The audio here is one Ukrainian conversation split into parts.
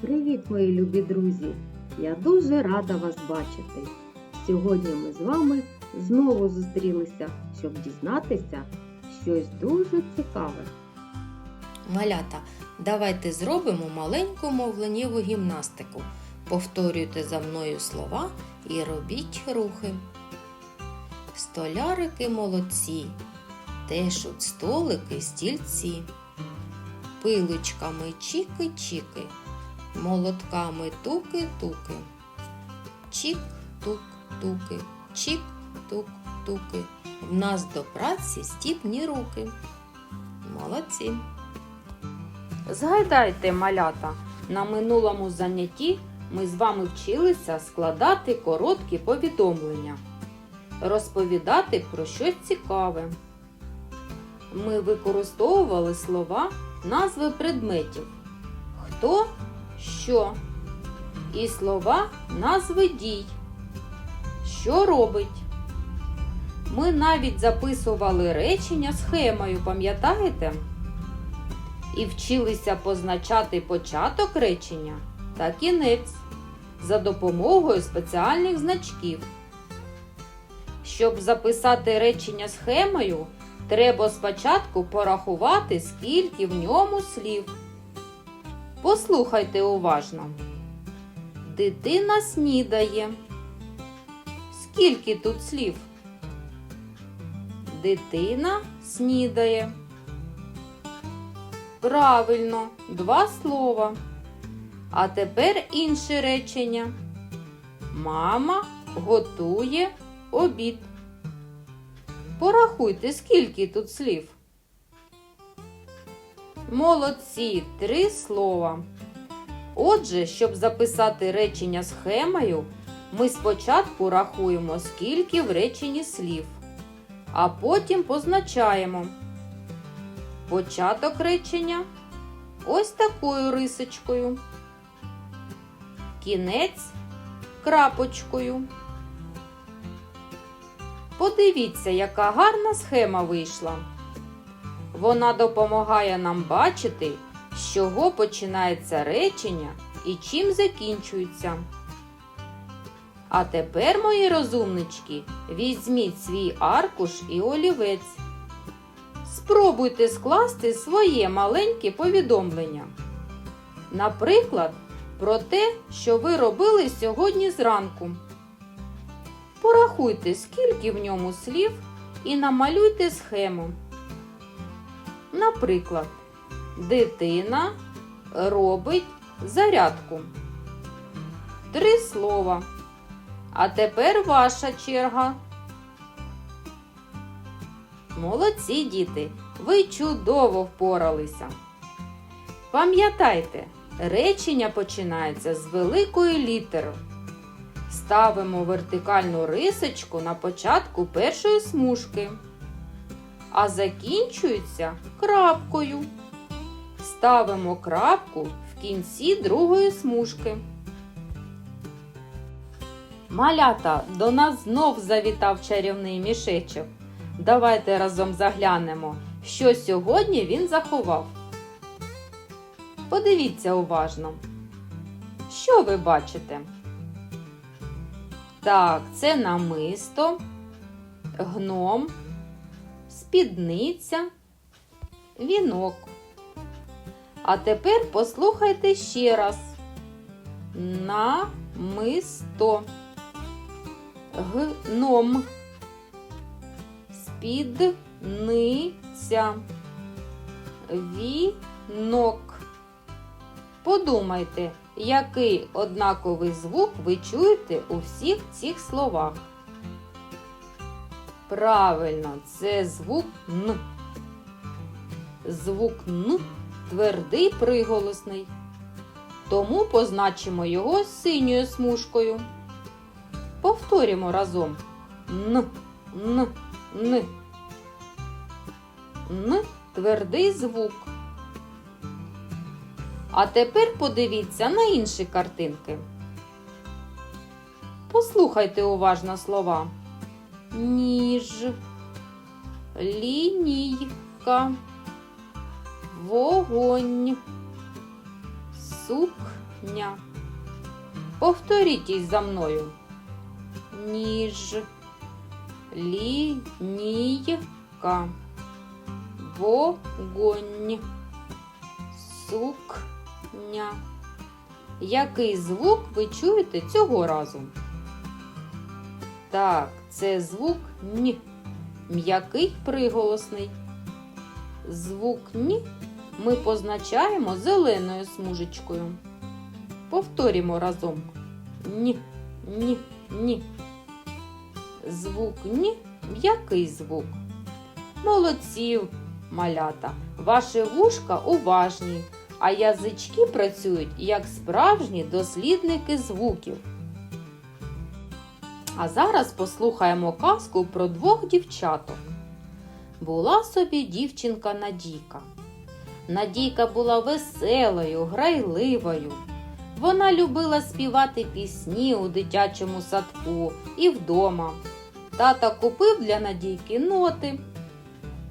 Привіт, мої любі друзі! Я дуже рада вас бачити. Сьогодні ми з вами знову зустрілися, щоб дізнатися щось дуже цікаве. Малята, давайте зробимо маленьку мовленнєву гімнастику. Повторюйте за мною слова і робіть рухи. Столярики молодці, тешуть столики, стільці. Пиличками чіки-чіки, молотками туки-туки. Чік-тук-туки, чік-тук-туки. В нас до праці стіпні руки. Молодці! Згадайте, малята, на минулому занятті ми з вами вчилися складати короткі повідомлення, розповідати про щось цікаве. Ми використовували слова, назви предметів хто, що і слова назви дій. Що робить? Ми навіть записували речення схемою, пам'ятаєте? і вчилися позначати початок речення та кінець за допомогою спеціальних значків. Щоб записати речення схемою, треба спочатку порахувати, скільки в ньому слів. Послухайте уважно. Дитина снідає. Скільки тут слів? Дитина снідає. Правильно, два слова. А тепер інше речення. Мама готує обід. Порахуйте, скільки тут слів. Молодці, три слова. Отже, щоб записати речення схемою, ми спочатку рахуємо, скільки в реченні слів, а потім позначаємо. Початок речення ось такою рисочкою. Кінець крапочкою. Подивіться, яка гарна схема вийшла. Вона допомагає нам бачити, з чого починається речення і чим закінчується. А тепер, мої розумнички, візьміть свій аркуш і олівець. Спробуйте скласти своє маленьке повідомлення. Наприклад, про те, що ви робили сьогодні зранку. Порахуйте, скільки в ньому слів і намалюйте схему. Наприклад, дитина робить зарядку. Три слова. А тепер ваша черга. Молодці діти, ви чудово впоралися. Пам'ятайте, речення починається з великої літери. Ставимо вертикальну рисочку на початку першої смужки, а закінчується крапкою. Ставимо крапку в кінці другої смужки. Малята, до нас знов завітав чарівний мішечок. Давайте разом заглянемо, що сьогодні він заховав. Подивіться уважно. Що ви бачите? Так, це намисто, гном, спідниця, вінок. А тепер послухайте ще раз. Намисто. Гном спідниця, вінок. Подумайте, який однаковий звук ви чуєте у всіх цих словах. Правильно, це звук Н. Звук Н твердий приголосний. Тому позначимо його синьою смужкою. Повторюємо разом Н, Н. Н. Н твердий звук. А тепер подивіться на інші картинки. Послухайте уважно слова. Ніж, лінійка, вогонь, сукня. Повторіть із за мною. Ніж. Лінійка. Вогонь. Сукня. Який звук ви чуєте цього разу? Так, це звук Н. М'який приголосний. Звук Н ми позначаємо зеленою смужечкою. Повторімо разом. Н, Н, Н. Звук Н м'який звук. Молодці, малята. Ваші вушка уважні, а язички працюють як справжні дослідники звуків. А зараз послухаємо казку про двох дівчаток. Була собі дівчинка Надійка. Надійка була веселою, грайливою. Вона любила співати пісні у дитячому садку і вдома. Тата купив для Надійки ноти.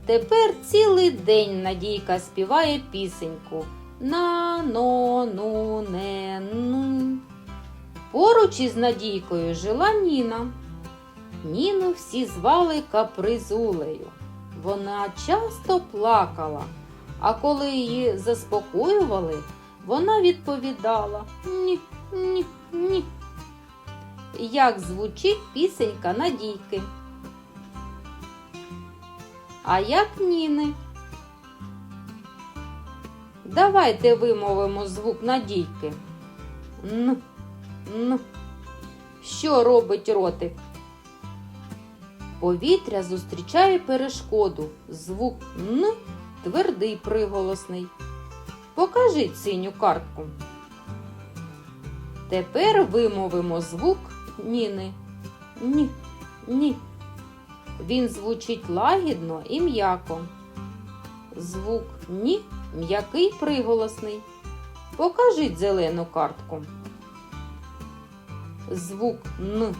Тепер цілий день Надійка співає пісеньку на но ну не ну. Поруч із Надійкою жила Ніна. Ніну всі звали капризулею. Вона часто плакала, а коли її заспокоювали, вона відповідала ні, ні, ні. Як звучить пісенька Надійки. А як Ніни? Давайте вимовимо звук Надійки. Н. Н. Що робить ротик? Повітря зустрічає перешкоду. Звук Н твердий приголосний. Покажіть синю картку. Тепер вимовимо звук Ніни. Ні, ні. Він звучить лагідно і м'яко. Звук Ні м'який приголосний. Покажіть зелену картку. Звук Н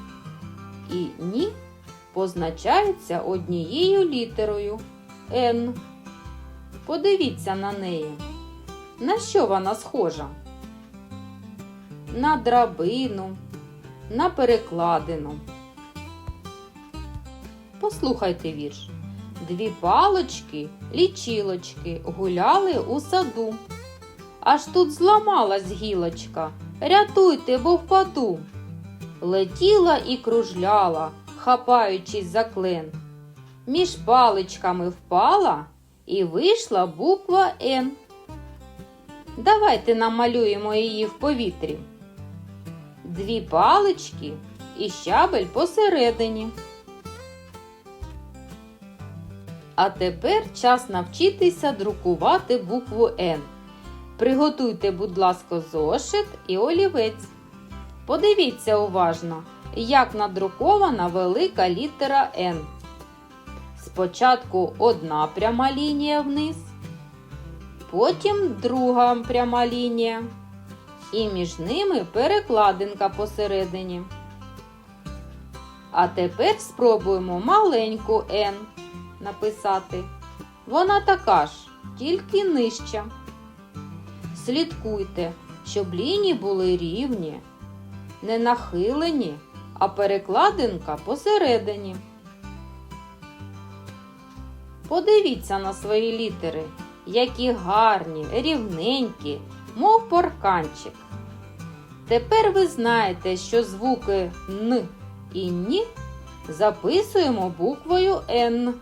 і Ні позначаються однією літерою Н. Подивіться на неї. На що вона схожа? На драбину, на перекладину. Послухайте вірш. Дві палочки, лічилочки гуляли у саду. Аж тут зламалась гілочка. Рятуйте, бо впаду. Летіла і кружляла, хапаючись за клен. Між паличками впала і вийшла буква Н. Давайте намалюємо її в повітрі. Дві палички і щабель посередині. А тепер час навчитися друкувати букву Н. Приготуйте, будь ласка, зошит і олівець. Подивіться уважно, як надрукована велика літера Н. Спочатку одна пряма лінія вниз, потім друга пряма лінія. І між ними перекладинка посередині. А тепер спробуємо маленьку Н написати. Вона така ж, тільки нижча. Слідкуйте, щоб лінії були рівні, не нахилені, а перекладинка посередині. Подивіться на свої літери, які гарні, рівненькі, мов парканчик. Тепер ви знаєте, що звуки Н і Ні записуємо буквою Н.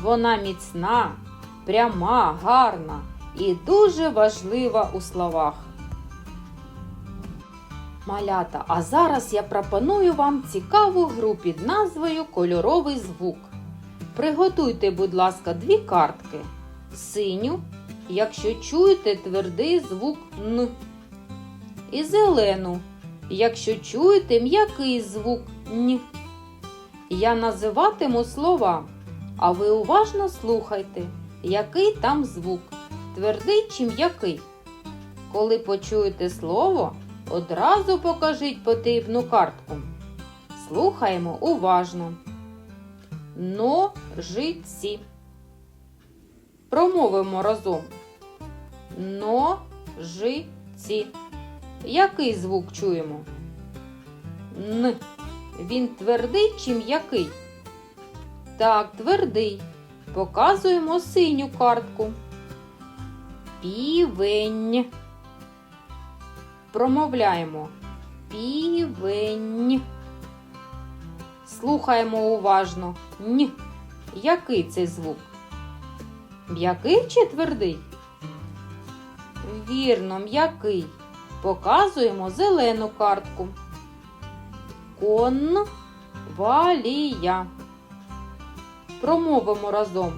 Вона міцна, пряма, гарна і дуже важлива у словах. Малята, а зараз я пропоную вам цікаву гру під назвою Кольоровий звук. Приготуйте, будь ласка, дві картки. Синю, якщо чуєте твердий звук Н. І зелену, якщо чуєте м'який звук Н. Я називатиму слова, а ви уважно слухайте, який там звук, твердий чи м'який. Коли почуєте слово, одразу покажіть потрібну картку. Слухаємо уважно. Ножиці. Промовимо разом. Ножиці. Який звук чуємо? Н. Він твердий чи м'який? Так, твердий. Показуємо синю картку. Півень. Промовляємо. Півень. Слухаємо уважно. Н. Який це звук? М'який чи твердий? Вірно, м'який. Показуємо зелену картку. Конвалія. Промовимо разом.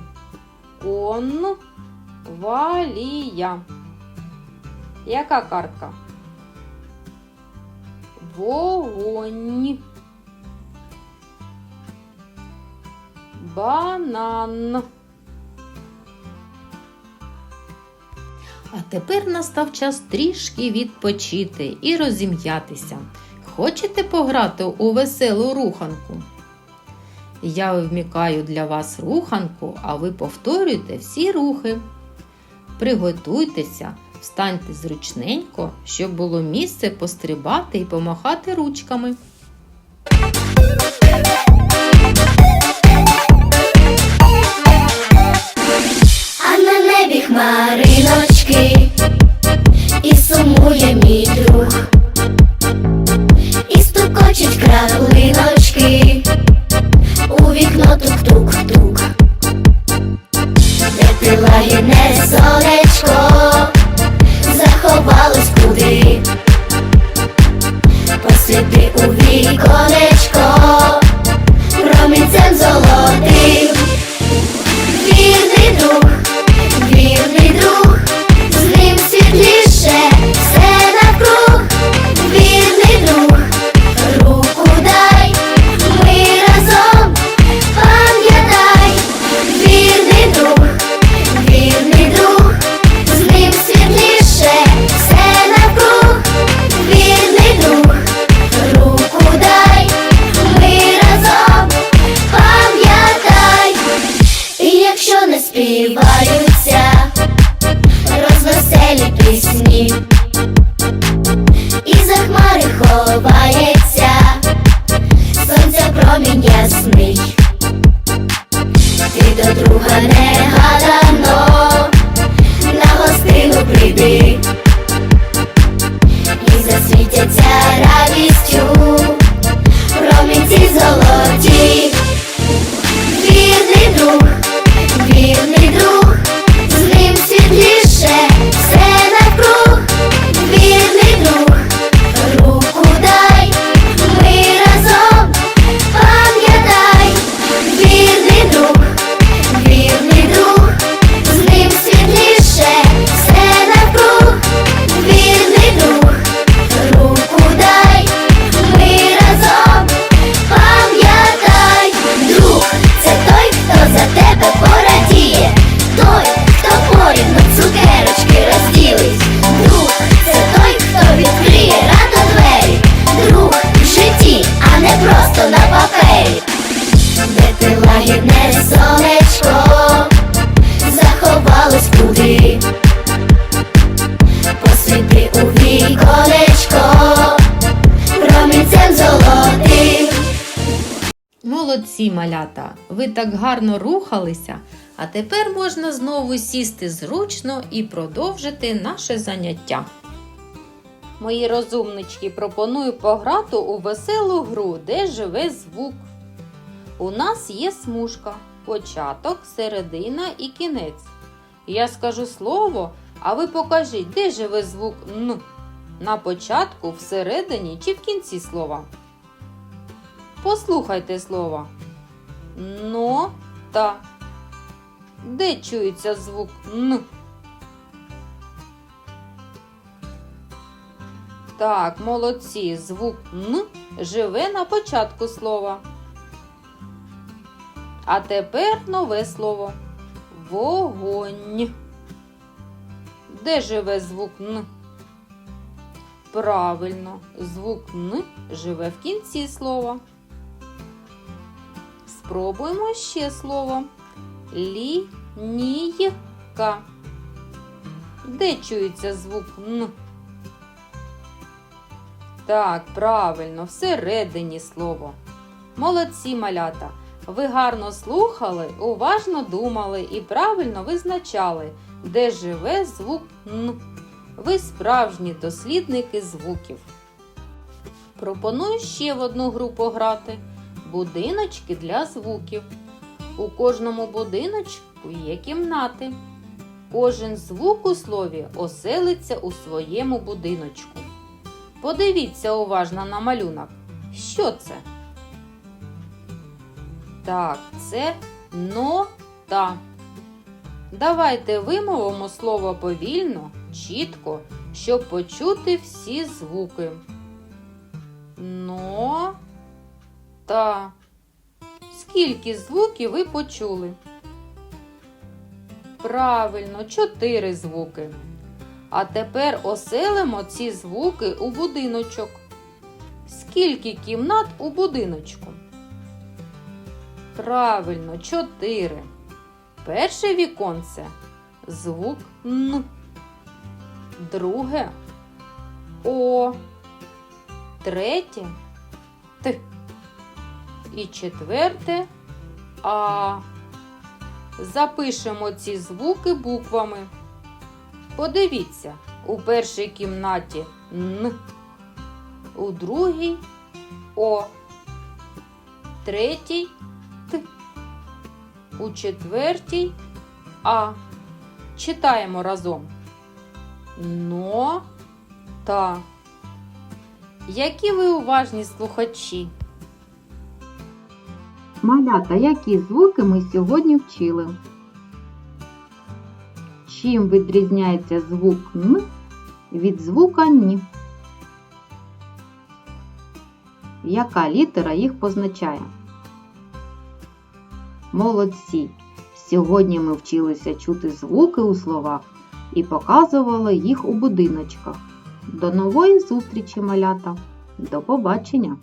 Конвалія. Яка картка? Вогонь. Банан. А тепер настав час трішки відпочити і розім'ятися. Хочете пограти у веселу руханку? Я вмікаю для вас руханку, а ви повторюйте всі рухи. Приготуйтеся, встаньте зручненько, щоб було місце пострибати і помахати ручками. Молодці, малята! Ви так гарно рухалися, а тепер можна знову сісти зручно і продовжити наше заняття. Мої розумнички пропоную пограти у веселу гру, де живе звук. У нас є смужка, початок, середина і кінець. Я скажу слово, а ви покажіть, де живе звук Н. На початку, всередині чи в кінці слова. Послухайте слова. Нота. Де чується звук Н? Так, молодці. Звук Н живе на початку слова. А тепер нове слово. Вогонь. Де живе звук Н? Правильно, звук Н живе в кінці слова. Спробуємо ще слово. Лінійка. Де чується звук Н? Так, правильно, всередині слово. Молодці малята. Ви гарно слухали, уважно думали і правильно визначали, де живе звук Н. Ви справжні дослідники звуків. Пропоную ще в одну гру пограти. Будиночки для звуків. У кожному будиночку є кімнати. Кожен звук у слові оселиться у своєму будиночку. Подивіться уважно на малюнок. Що це? Так, це нота. Давайте вимовимо слово повільно, чітко, щоб почути всі звуки. Но та. Скільки звуків ви почули? Правильно, чотири звуки. А тепер оселимо ці звуки у будиночок. Скільки кімнат у будиночку? Правильно, чотири. Перше віконце звук Н. Друге О. Третє Т. І четверте А. Запишемо ці звуки буквами. Подивіться, у першій кімнаті Н, у другій О, третій Т, у четвертій А. Читаємо разом. Но та. Які ви уважні слухачі? Малята, які звуки ми сьогодні вчили? Чим відрізняється звук Н від звука Н? Яка літера їх позначає? Молодці! Сьогодні ми вчилися чути звуки у словах і показували їх у будиночках. До нової зустрічі, малята! До побачення!